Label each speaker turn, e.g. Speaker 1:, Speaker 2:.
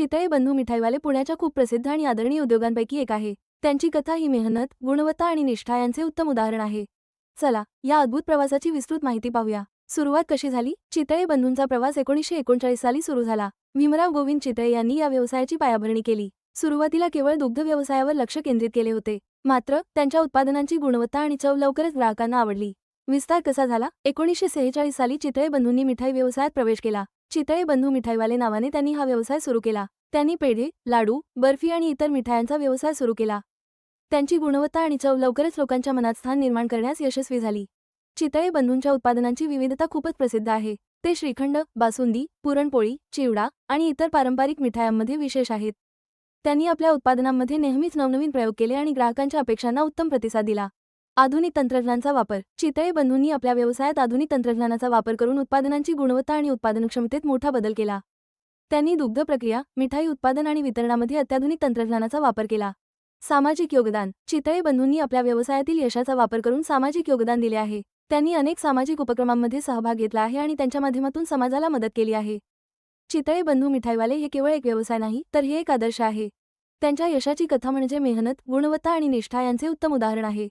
Speaker 1: चितळे बंधू मिठाईवाले पुण्याच्या खूप प्रसिद्ध आणि आदरणीय उद्योगांपैकी एक आहे. त्यांची कथा ही मेहनत गुणवत्ता आणि निष्ठा यांचे उत्तम उदाहरण आहे. चला या अद्भुत प्रवासाची विस्तृत माहिती पाहूया. सुरुवात कशी झाली? चितळे बंधूंचा प्रवास एकोणीसशे एकोणचाळीस साली सुरू झाला. भीमराव गोविंद चितळे यांनी या व्यवसायाची पायाभरणी केली. सुरुवातीला केवळ दुग्ध व्यवसायावर लक्ष केंद्रित केले होते. मात्र त्यांच्या उत्पादनांची गुणवत्ता आणि चव लवकरच ग्राहकांना आवडली. विस्तार कसा झाला? एकोणीसशे सेहेचाळीस साली चितळे बंधूंनी मिठाई व्यवसायात प्रवेश केला. चितळे बंधू मिठाईवाले नावाने त्यांनी हा व्यवसाय सुरू केला. त्यांनी पेढे लाडू बर्फी आणि इतर मिठायांचा व्यवसाय सुरू केला. त्यांची गुणवत्ता आणि चव लवकरच लोकांच्या मनात स्थान निर्माण करण्यास यशस्वी झाली. चितळे बंधूंच्या उत्पादनांची विविधता खूपच प्रसिद्ध आहे. ते श्रीखंड बासुंदी पुरणपोळी चिवडा आणि इतर पारंपरिक मिठायांमध्ये विशेष आहेत. त्यांनी आपल्या उत्पादनांमध्ये नेहमीच नवनवीन प्रयोग केले आणि ग्राहकांच्या अपेक्षांना उत्तम प्रतिसाद दिला. आधुनिक तंत्रज्ञानाचा वापर. चितळे बंधूंनी आपल्या व्यवसायात आधुनिक तंत्रज्ञानाचा वापर करून उत्पादनांची गुणवत्ता आणि उत्पादनक्षमतेत मोठा बदल केला. त्यांनी दुग्ध प्रक्रिया मिठाई उत्पादन आणि वितरणामध्ये अत्याधुनिक तंत्रज्ञानाचा वापर केला. सामाजिक योगदान. चितळे बंधूंनी आपल्या व्यवसायातील यशाचा वापर करून सामाजिक योगदान दिले आहे. त्यांनी अनेक सामाजिक उपक्रमांमध्ये सहभाग घेतला आहे आणि त्यांच्या माध्यमातून समाजाला मदत केली आहे. चितळे बंधू मिठाईवाले हे केवळ एक व्यवसाय नाही तर हे एक आदर्श आहे. त्यांच्या यशाची कथा म्हणजे मेहनत गुणवत्ता आणि निष्ठा यांचे उत्तम उदाहरण आहे.